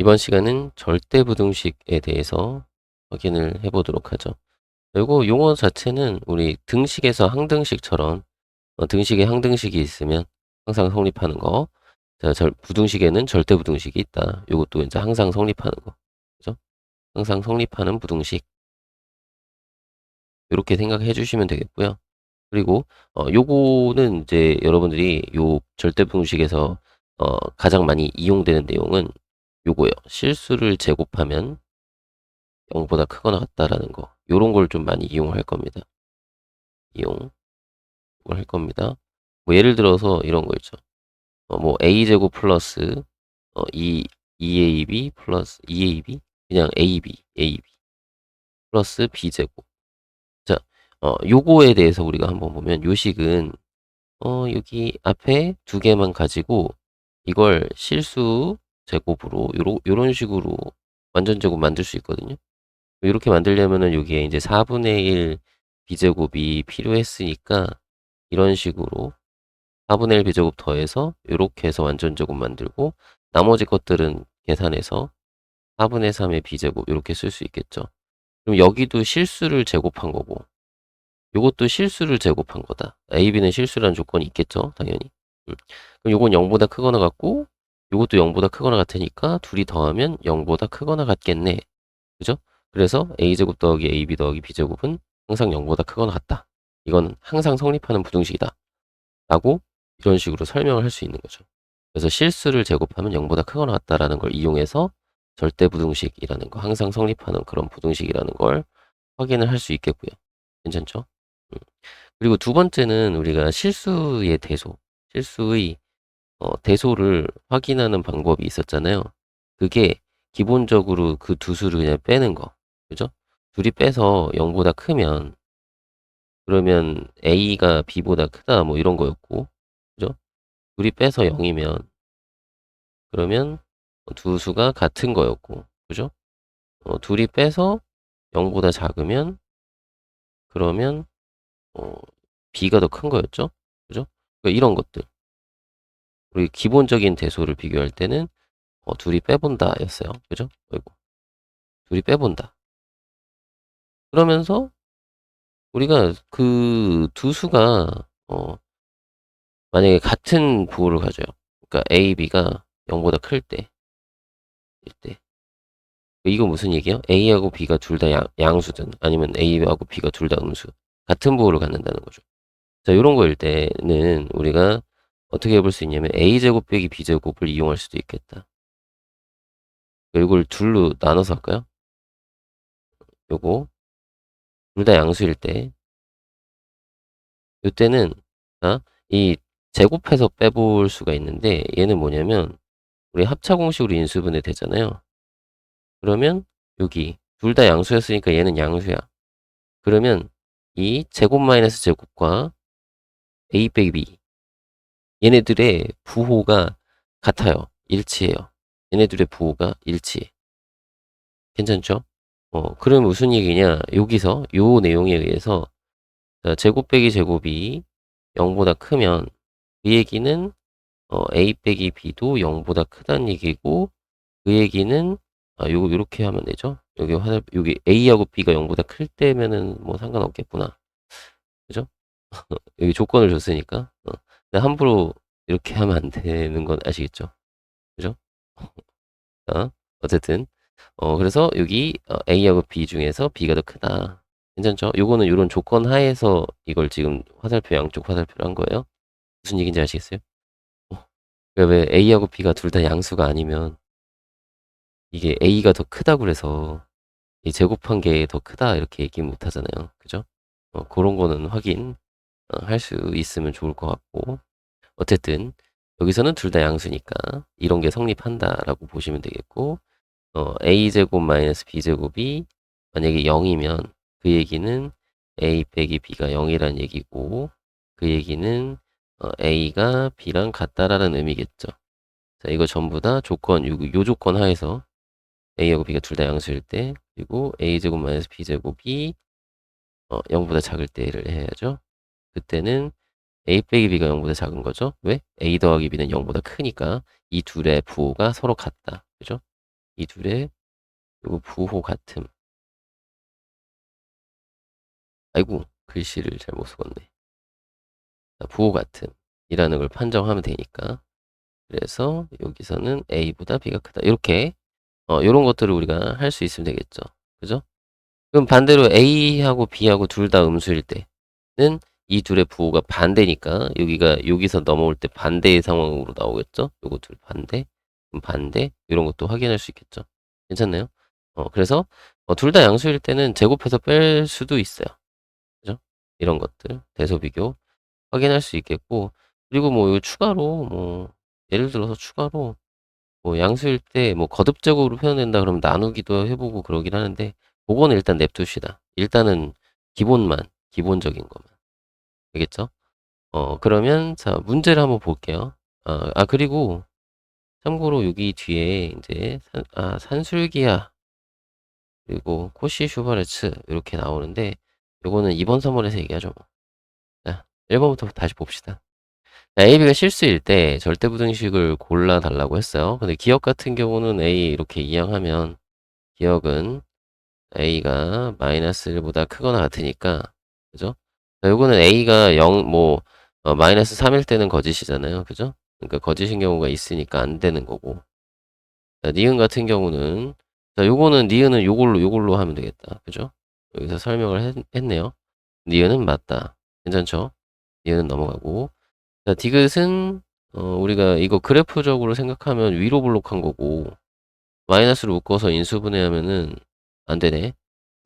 이번 시간은 절대 부등식에 대해서 확인을 해보도록 하죠. 그리고 용어 자체는 우리 등식에서 항등식처럼 어, 등식에 항등식이 있으면 항상 성립하는 거. 자, 절, 부등식에는 절대 부등식이 있다. 이것도 이제 항상 성립하는 거. 그죠? 항상 성립하는 부등식. 이렇게 생각해 주시면 되겠고요. 그리고 어, 요거는 이제 여러분들이 요 절대 부등식에서 어, 가장 많이 이용되는 내용은 요거예요. 실수를 제곱하면 0보다 크거나 같다라는 거. 요런 걸 좀 많이 이용할 겁니다. 이용. 할 겁니다. 뭐 예를 들어서 이런 거 있죠. 어, 뭐 a제곱 플러스 어, 2, 2ab 플러스 2ab 그냥 ab, ab 플러스 b제곱. 자, 어, 요거에 대해서 우리가 한번 보면 요식은 어, 여기 앞에 두 개만 가지고 이걸 실수 제곱으로 요러, 요런 식으로 완전 제곱 만들 수 있거든요. 이렇게 만들려면은 여기에 이제 4분의 1 b제곱이 필요했으니까 이런 식으로 4분의 1 b제곱 더해서 이렇게 해서 완전 제곱 만들고 나머지 것들은 계산해서 4분의 3의 b제곱 이렇게 쓸 수 있겠죠. 그럼 여기도 실수를 제곱한 거고 이것도 실수를 제곱한 거다. a, b는 실수라는 조건이 있겠죠. 당연히. 음. 그럼 요건 0보다 크거나 같고 이것도 0보다 크거나 같으니까 둘이 더하면 0보다 크거나 같겠네. 그죠? 그래서 a제곱 더하기 ab 더하기 b제곱은 항상 0보다 크거나 같다. 이건 항상 성립하는 부등식이다. 라고 이런 식으로 설명을 할 수 있는 거죠. 그래서 실수를 제곱하면 0보다 크거나 같다라는 걸 이용해서 절대 부등식이라는 거, 항상 성립하는 그런 부등식이라는 걸 확인을 할 수 있겠고요. 괜찮죠? 음. 그리고 두 번째는 우리가 실수의 대소, 실수의 어, 대소를 확인하는 방법이 있었잖아요. 그게 기본적으로 그 두 수를 그냥 빼는 거. 그죠? 둘이 빼서 0보다 크면 그러면 A가 B보다 크다 뭐 이런 거였고 그죠? 둘이 빼서 0이면 그러면 두 수가 같은 거였고 그죠? 어, 둘이 빼서 0보다 작으면 그러면 어, B가 더 큰 거였죠? 그죠? 그러니까 이런 것들 우리 기본적인 대소를 비교할 때는 어, 둘이 빼본다 였어요. 그죠? 아이고. 둘이 빼본다. 그러면서 우리가 그 두 수가 어, 만약에 같은 부호를 가져요. 그러니까 A, B가 0보다 클 때, 때. 이거 무슨 얘기야? A하고 B가 둘 다 양수든 아니면 A하고 B가 둘 다 음수 같은 부호를 갖는다는 거죠. 자, 이런 거일 때는 우리가 어떻게 해볼 수 있냐면 a제곱 빼기 b제곱을 이용할 수도 있겠다. 이걸 둘로 나눠서 할까요? 요거 둘 다 양수일 때 이때는 아, 이 제곱해서 빼볼 수가 있는데 얘는 뭐냐면 우리 합차 공식으로 인수분해 되잖아요. 그러면 여기 둘 다 양수였으니까 얘는 양수야. 그러면 이 제곱 마이너스 제곱과 a 빼기 b 얘네들의 부호가 같아요. 일치해요. 얘네들의 부호가 일치해. 괜찮죠? 어, 그럼 무슨 얘기냐? 여기서 요 내용에 의해서 제곱 빼기 제곱이 0보다 크면 그 얘기는 어, a 빼기 b도 0보다 크다는 얘기고 그 얘기는 아, 요거 요렇게 하면 되죠? 여기 화살 여기 a하고 b가 0보다 클 때면은 뭐 상관없겠구나. 그죠? 여기 조건을 줬으니까. 어. 함부로 이렇게 하면 안 되는 건 아시겠죠? 그죠? 자, 어쨌든 어 그래서 여기 어, A하고 B 중에서 B가 더 크다. 괜찮죠? 요거는 이런 조건 하에서 이걸 지금 화살표 양쪽 화살표로 한 거예요. 무슨 얘기인지 아시겠어요? 어, 왜 A하고 B가 둘 다 양수가 아니면 이게 A가 더 크다고 그래서 이 제곱한 게 더 크다 이렇게 얘기 못 하잖아요. 그죠? 어, 그런 거는 확인 어, 할 수 있으면 좋을 것 같고 어쨌든 여기서는 둘 다 양수니까 이런 게 성립한다라고 보시면 되겠고 어, a제곱 마이너스 b제곱이 만약에 0이면 그 얘기는 a 빼기 b가 0이란 얘기고 그 얘기는 어, a가 b랑 같다라는 의미겠죠. 자, 이거 전부 다 조건, 요, 요 조건 하에서 a하고 b가 둘 다 양수일 때 그리고 a제곱 마이너스 b제곱이 어, 0보다 작을 때를 해야죠. 그때는 a 빼기 b가 0보다 작은 거죠. 왜? a 더하기 b는 0보다 크니까 이 둘의 부호가 서로 같다. 그죠? 이 둘의 요거 부호 같음. 아이고, 글씨를 잘못 썼네. 자, 부호 같음이라는 걸 판정하면 되니까. 그래서 여기서는 A보다 B가 크다. 이렇게 어, 이런 것들을 우리가 할 수 있으면 되겠죠. 그죠? 그럼 반대로 A하고 B하고 둘 다 음수일 때는 이 둘의 부호가 반대니까 여기가 여기서 넘어올 때 반대의 상황으로 나오겠죠? 요거 둘 반대, 반대 이런 것도 확인할 수 있겠죠. 괜찮나요? 어, 그래서 어, 둘 다 양수일 때는 제곱해서 뺄 수도 있어요. 그죠? 이런 것들 대소 비교 확인할 수 있겠고 그리고 뭐 추가로 뭐 예를 들어서 추가로 뭐 양수일 때 뭐 거듭적으로 표현된다 그러면 나누기도 해보고 그러긴 하는데 그거는 일단 냅둡시다. 일단은 기본만 기본적인 것만 알겠죠? 어 그러면 자 문제를 한번 볼게요. 아, 아 그리고 참고로 여기 뒤에 이제 산, 아 산술기야 그리고 코시 슈바르츠 이렇게 나오는데 요거는 이번 선물에서 얘기하죠. 뭐. 자 1번부터 다시 봅시다. 자, A, B가 실수일 때 절대부등식을 골라달라고 했어요. 근데 기억 같은 경우는 A 이렇게 이항하면 기억은 A가 마이너스 1보다 크거나 같으니까 그죠? 자, 요거는 A가 0, 뭐 어, 마이너스 3일 때는 거짓이잖아요. 그죠? 그러니까 거짓인 경우가 있으니까 안 되는 거고 자, 니은 같은 경우는 자, 요거는 니은은 요걸로 요걸로 하면 되겠다. 그죠? 여기서 설명을 했, 했네요. 니은은 맞다. 괜찮죠? 니은은 넘어가고 자, 디귿은 어, 우리가 이거 그래프적으로 생각하면 위로 블록한 거고 마이너스로 묶어서 인수분해하면은 안 되네.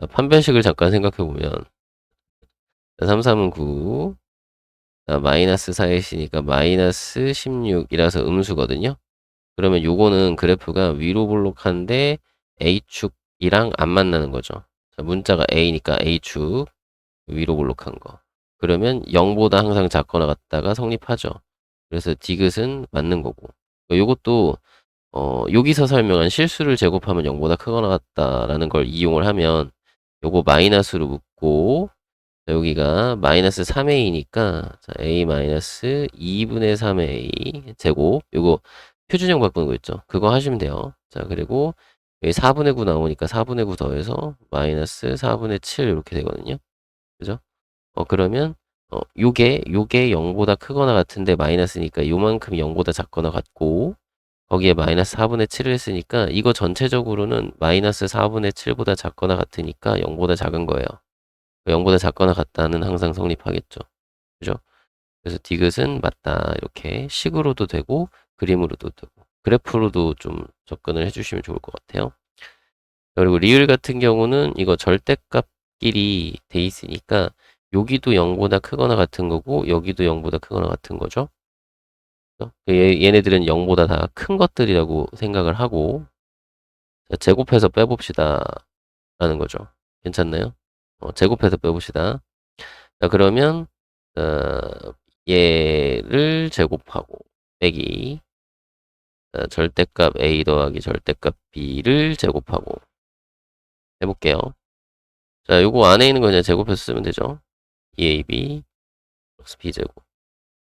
자, 판별식을 잠깐 생각해 보면 3, 3은 9 자, 마이너스 4이시니까 마이너스 16이라서 음수거든요. 그러면 요거는 그래프가 위로 블록한데 A축이랑 안 만나는 거죠. 자, 문자가 A니까 A축 위로 블록한 거. 그러면 0보다 항상 작거나 같다가 성립하죠. 그래서 디귿은 맞는 거고. 요것도 어, 여기서 설명한 실수를 제곱하면 0보다 크거나 같다라는 걸 이용을 하면 요거 마이너스로 묶고 자, 여기가 마이너스 3a니까 자, a 마이너스 2분의 3a 제곱 요거 표준형 바꾸는 거 있죠. 그거 하시면 돼요. 자 그리고 여기 4분의 9 나오니까 4분의 9 더해서 마이너스 4분의 7 이렇게 되거든요. 그죠? 어, 그러면, 어, 요게, 요게 0보다 크거나 같은데 마이너스니까 요만큼 0보다 작거나 같고, 거기에 마이너스 4분의 7을 했으니까 이거 전체적으로는 마이너스 4분의 7보다 작거나 같으니까 0보다 작은 거예요. 0보다 작거나 같다는 항상 성립하겠죠. 그죠? 그래서 디귿은 맞다. 이렇게 식으로도 되고, 그림으로도 되고, 그래프로도 좀 접근을 해주시면 좋을 것 같아요. 그리고 리을 같은 경우는 이거 절대값끼리 돼 있으니까 여기도 0보다 크거나 같은 거고 여기도 0보다 크거나 같은 거죠. 얘, 얘네들은 0보다 다 큰 것들이라고 생각을 하고 자, 제곱해서 빼봅시다 라는 거죠. 괜찮나요? 어, 제곱해서 빼봅시다. 자 그러면 어, 얘를 제곱하고 빼기 자, 절대값 a 더하기 절대값 b를 제곱하고 해볼게요. 자, 요거 안에 있는 거 그냥 제곱해서 쓰면 되죠. 2ab 플러스 b제곱.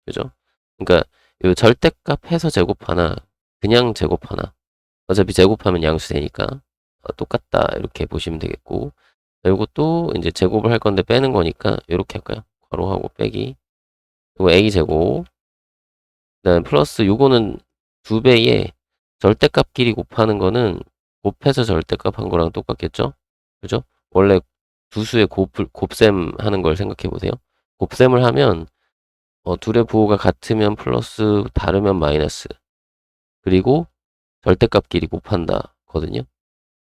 그죠? 그러니까 요 절대값 해서 제곱하나 그냥 제곱하나 어차피 제곱하면 양수 되니까 어, 똑같다 이렇게 보시면 되겠고 요것도 이제 제곱을 할 건데 빼는 거니까 이렇게 할까요? 괄호하고 빼기 요거 a제곱 그다음 플러스 요거는 두 배의 절대값끼리 곱하는 거는 곱해서 절대값 한 거랑 똑같겠죠? 그죠? 원래 두 수의 곱을, 곱셈 하는 걸 생각해 보세요. 곱셈을 하면 어, 둘의 부호가 같으면 플러스 다르면 마이너스 그리고 절대값끼리 곱한다 거든요.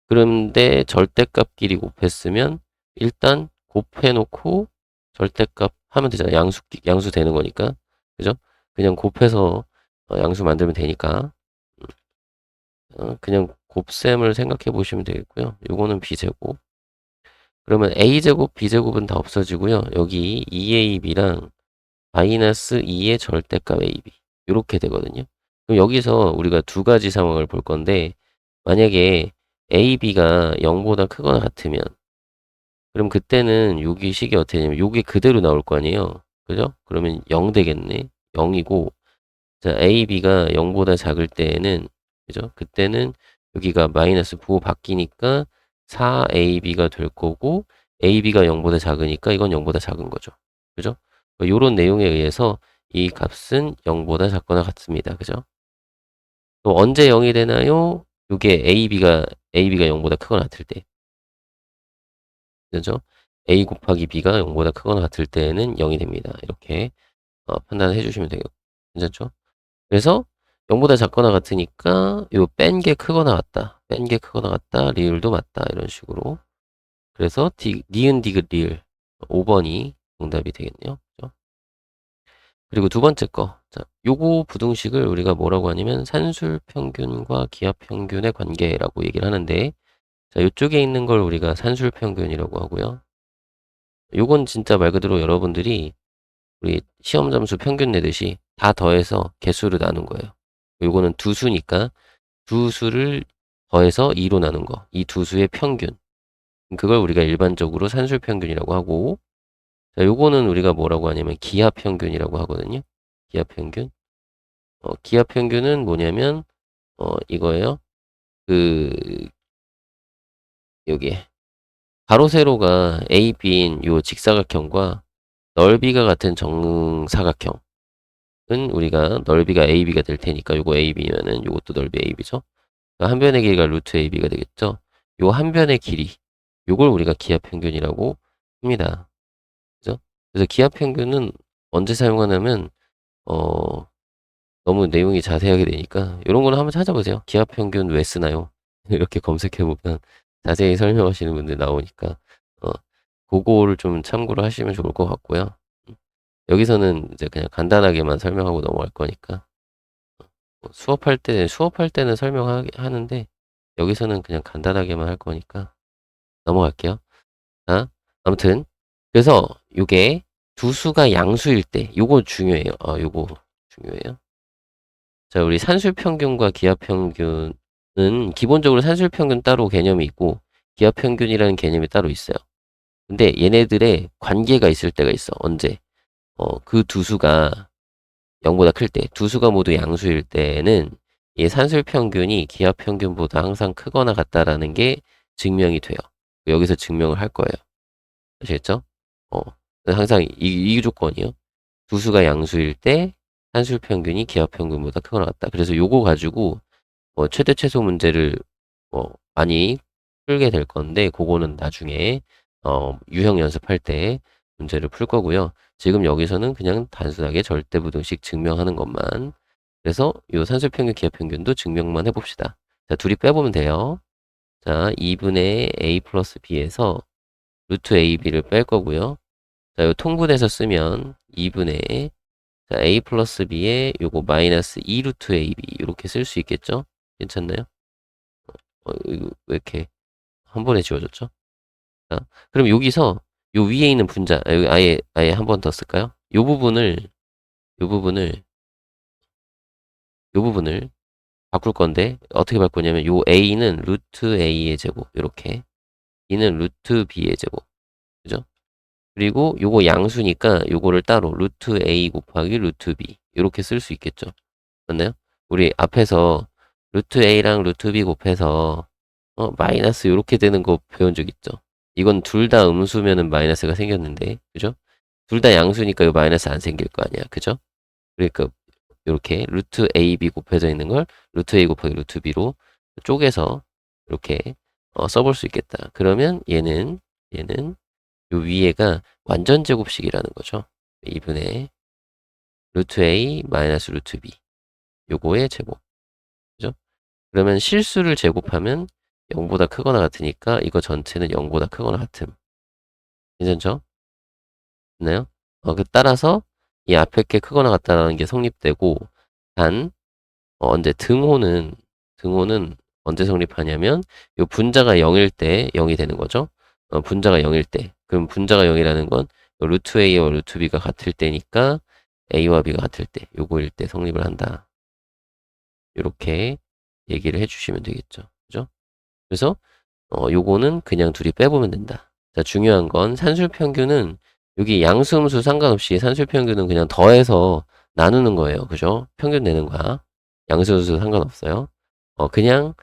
그런데 절대값끼리 곱했으면 일단 곱해놓고 절대값 하면 되잖아요. 양수 양수 되는 거니까 그죠? 그냥 곱해서 어, 양수 만들면 되니까 어, 그냥 곱셈을 생각해 보시면 되겠고요. 요거는 b제곱 그러면 a제곱, b제곱은 다 없어지고요. 여기 2ab랑 마이너스 2의 절대값 ab 이렇게 되거든요. 그럼 여기서 우리가 두 가지 상황을 볼 건데 만약에 ab가 0보다 크거나 같으면 그럼 그때는 여기 식이 어떻게 되냐면 요게 그대로 나올 거 아니에요. 그죠? 그러면 0 되겠네. 0이고 자 ab가 0보다 작을 때에는 그죠? 그때는 여기가 마이너스 부호 바뀌니까 4ab가 될 거고 ab가 0보다 작으니까 이건 0보다 작은 거죠. 그죠? 요런 내용에 의해서 이 값은 0보다 작거나 같습니다. 그죠? 또 언제 0이 되나요? 요게 ab가 ab가 0보다 크거나 같을 때. 그죠? a 곱하기 b가 0보다 크거나 같을 때는 0이 됩니다. 이렇게 어, 판단해 주시면 되겠고. 괜찮죠? 그래서 0보다 작거나 같으니까 요뺀게 크거나 같다. 뺀 게 크거나 같다. 리을도 맞다. 이런 식으로. 그래서 디, 니은 디귿 리을 5번이 정답이 되겠네요. 그리고 두 번째 거. 자, 요거 부등식을 우리가 뭐라고 하냐면 산술 평균과 기하 평균의 관계라고 얘기를 하는데 자, 요쪽에 있는 걸 우리가 산술 평균이라고 하고요. 요건 진짜 말 그대로 여러분들이 우리 시험 점수 평균 내듯이 다 더해서 개수를 나눈 거예요. 요거는 두 수니까 두 수를 더해서 2로 나눈 거. 이 두 수의 평균. 그걸 우리가 일반적으로 산술 평균이라고 하고 자, 요거는 우리가 뭐라고 하냐면 기하 평균이라고 하거든요. 기하 평균. 어, 기하 평균은 뭐냐면 어, 이거예요. 그 여기 가로 세로가 A, B인 요 직사각형과 넓이가 같은 정사각형은 우리가 넓이가 AB가 될 테니까 요거 AB면은 요것도 넓이 AB죠. 한 변의 길이가 루트 AB가 되겠죠. 요 한 변의 길이 요걸 우리가 기하 평균이라고 합니다. 그래서 기하 평균은 언제 사용하냐면 어 너무 내용이 자세하게 되니까 이런 거는 한번 찾아보세요. 기하 평균 왜 쓰나요? 이렇게 검색해 보면 자세히 설명하시는 분들 나오니까 어 그거를 좀 참고를 하시면 좋을 것 같고요. 음, 여기서는 이제 그냥 간단하게만 설명하고 넘어갈 거니까 어, 수업할 때 수업할 때는 설명하는데 여기서는 그냥 간단하게만 할 거니까 넘어갈게요. 자, 아무튼 그래서 요게 두 수가 양수일 때 요거 중요해요. 아, 요거 중요해요. 자, 우리 산술 평균과 기하 평균은 기본적으로 산술 평균 따로 개념이 있고 기하 평균이라는 개념이 따로 있어요. 근데 얘네들의 관계가 있을 때가 있어. 언제? 어, 그 두 수가 0보다 클 때, 두 수가 모두 양수일 때는 이 산술 평균이 기하 평균보다 항상 크거나 같다라는 게 증명이 돼요. 여기서 증명을 할 거예요. 아시겠죠? 어, 항상 이, 이 조건이요. 두 수가 양수일 때 산술 평균이 기하 평균보다 크거나 같다. 그래서 요거 가지고 뭐 최대 최소 문제를 뭐 많이 풀게 될 건데 그거는 나중에 어, 유형 연습할 때 문제를 풀 거고요. 지금 여기서는 그냥 단순하게 절대부등식 증명하는 것만 그래서 요 산술 평균 기하 평균도 증명만 해봅시다. 자, 둘이 빼보면 돼요. 자, 2분의 a 플러스 b에서 루트 ab를 뺄 거고요. 자, 요 통분해서 쓰면 2분의 자, a 플러스 b에 요거 마이너스 2 루트 ab 이렇게 쓸 수 있겠죠? 괜찮나요? 어, 이거 왜 이렇게 한 번에 지워졌죠? 자, 그럼 여기서 요 위에 있는 분자, 아, 아예 아예 한 번 더 쓸까요? 요 부분을 요 부분을 요 부분을 바꿀 건데 어떻게 바꿀 거냐면 요 a는 루트 a의 제곱 이렇게 b는 루트 b의 제곱 그죠? 그리고 요거 양수니까 요거를 따로 루트 a 곱하기 루트 b 이렇게 쓸 수 있겠죠 맞나요? 우리 앞에서 루트 a랑 루트 b 곱해서 어, 마이너스 이렇게 되는 거 배운 적 있죠 이건 둘 다 음수면은 마이너스가 생겼는데 그죠? 둘 다 양수니까 요 마이너스 안 생길 거 아니야 그죠? 그러니까 이렇게 루트 AB 곱해져 있는 걸 루트 A 곱하기 루트 B로 쪼개서 이렇게 어, 써볼 수 있겠다. 그러면 얘는 얘는 요 위에가 완전 제곱식이라는 거죠. 2분의 루트 A 마이너스 루트 B 요거의 제곱 그죠? 그러면 실수를 제곱하면 0보다 크거나 같으니까 이거 전체는 0보다 크거나 같음 괜찮죠? 됐나요? 어, 그 따라서 이 앞에 게 크거나 같다라는 게 성립되고 단 어, 언제 등호는 등호는 언제 성립하냐면 요 분자가 0일 때 0이 되는 거죠. 어, 분자가 0일 때 그럼 분자가 0이라는 건 루트 A와 루트 B가 같을 때니까 A와 B가 같을 때 요거일 때 성립을 한다. 이렇게 얘기를 해주시면 되겠죠. 그죠? 그래서 어, 요거는 그냥 둘이 빼보면 된다. 자, 중요한 건 산술 평균은 여기 양수, 음수 상관없이 산술 평균은 그냥 더해서 나누는 거예요. 그죠? 평균 내는 거야. 양수, 음수 상관없어요. 어, 그냥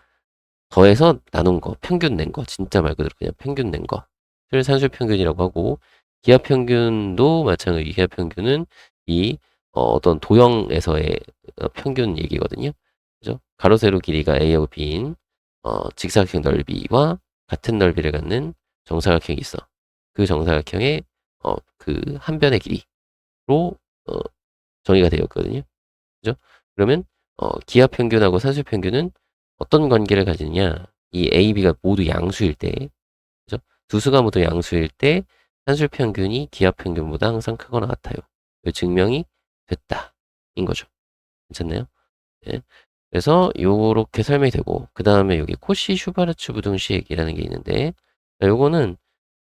더해서 나눈 거, 평균 낸 거, 진짜 말 그대로 그냥 평균 낸 거. 를 산술 평균이라고 하고, 기하 평균도 마찬가지. 기하 평균은 이 어, 떤 도형에서의 어, 평균 얘기거든요. 그죠? 가로 세로 길이가 A하고 B인 어, 직사각형 넓이와 같은 넓이를 갖는 정사각형이 있어. 그 정사각형의 어, 그 한 변의 길이로 어, 정의가 되었거든요. 그죠? 그러면 어, 기하 평균하고 산술 평균은 어떤 관계를 가지느냐? 이 A, B가 모두 양수일 때? 두 수가 모두 양수일 때 산술 평균이 기하 평균보다 항상 크거나 같아요. 그 증명이 됐다. 인 거죠. 괜찮나요? 예. 그래서 요렇게 설명이 되고 그 다음에 여기 코시 슈바르츠 부등식이라는 게 있는데 자, 요거는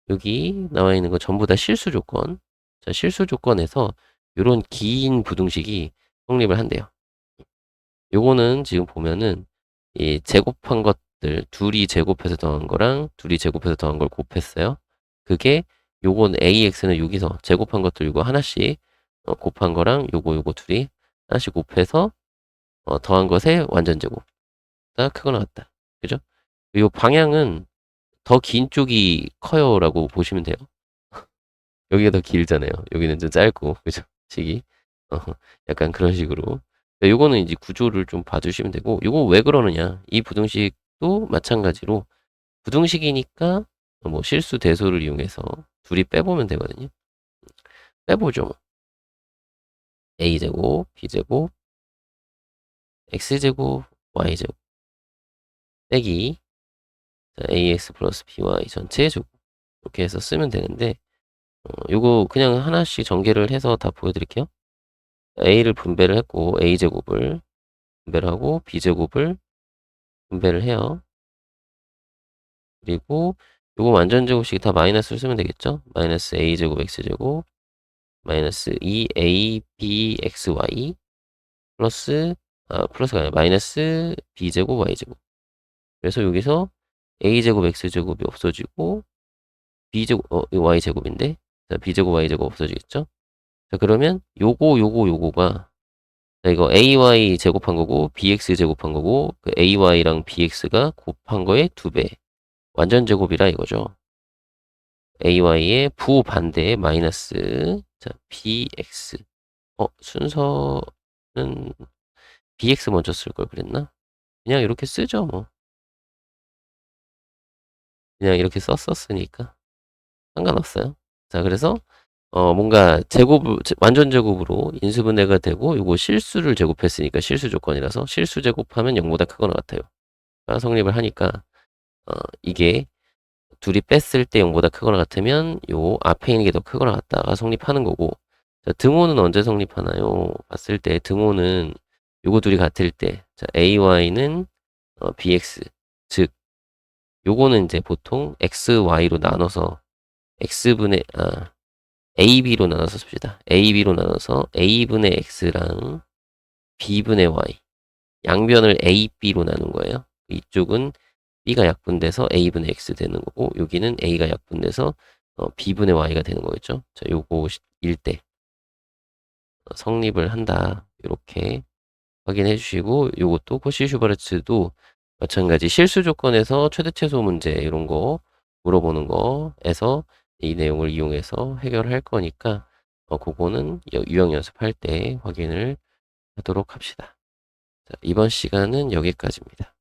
여기 나와 있는 거 전부 다 실수 조건 자 실수 조건에서 요런 긴 부등식이 성립을 한대요 요거는 지금 보면은 이 제곱한 것 들 둘이 제곱해서 더한 거랑 둘이 제곱해서 더한 걸 곱했어요 그게 요건 ax는 여기서 제곱한 것들 이거 하나씩 어, 곱한 거랑 요거 요거 둘이 하나씩 곱해서 어, 더한 것의 완전 제곱. 딱 크거나 같다. 그죠? 요 방향은 더 긴 쪽이 커요라고 보시면 돼요. 여기가 더 길잖아요. 여기는 좀 짧고, 그죠? 식이. 어, 약간 그런 식으로. 요거는 이제 구조를 좀 봐주시면 되고, 요거 왜 그러느냐. 이 부등식 도 마찬가지로 부등식이니까 뭐 실수 대소를 이용해서 둘이 빼보면 되거든요. 빼보죠. 뭐. a제곱, b제곱, x제곱, y제곱 빼기 자, ax 플러스 by 전체 제곱 이렇게 해서 쓰면 되는데 어, 요거 그냥 하나씩 전개를 해서 다 보여드릴게요. a를 분배를 했고 a제곱을 분배를 하고 b제곱을 분배를 해요. 그리고 요거 완전 제곱식이 다 마이너스를 쓰면 되겠죠? 마이너스 a제곱 x제곱 마이너스 2abxy 플러스 아, 플러스가 아니라 마이너스 b제곱 y제곱 그래서 여기서 a제곱 x제곱이 없어지고 b제곱 어 이거 y제곱인데 자 b제곱 y제곱 없어지겠죠 자 그러면 요거 요거 요거가 자 이거 ay 제곱한 거고 bx 제곱한 거고 그 ay랑 bx가 곱한 거의 두 배. 완전 제곱이라 이거죠. Ay의 부반대의 마이너스. 자 bx 어 순서는 bx 먼저 쓸 걸 그랬나? 그냥 이렇게 쓰죠 뭐. 그냥 이렇게 썼었으니까. 상관없어요. 자 그래서 어 뭔가 제곱 완전 제곱으로 인수분해가 되고 이거 실수를 제곱했으니까 실수 조건이라서 실수 제곱하면 0보다 크거나 같아요. 성립을 하니까 어 이게 둘이 뺐을 때 0보다 크거나 같으면 요 앞에 있는 게 더 크거나 같다가 성립하는 거고. 자, 등호는 언제 성립하나요? 봤을 때 등호는 요거 둘이 같을 때. 자, AY는 어, BX 즉 요거는 이제 보통 XY로 나눠서 X분의 아 AB로 나눠서 씁시다. AB로 나눠서 A분의 X랑 B분의 Y 양변을 AB로 나눈 거예요. 이쪽은 B가 약분돼서 A분의 X 되는 거고 여기는 A가 약분돼서 어, B분의 Y가 되는 거겠죠. 자, 요거 일때 어, 성립을 한다. 이렇게 확인해 주시고 요것도 코시 슈바르츠도 마찬가지 실수 조건에서 최대 최소 문제 이런 거 물어보는 거에서 이 내용을 이용해서 해결할 거니까 어, 그거는 유형 연습할 때 확인을 하도록 합시다. 자, 이번 시간은 여기까지입니다.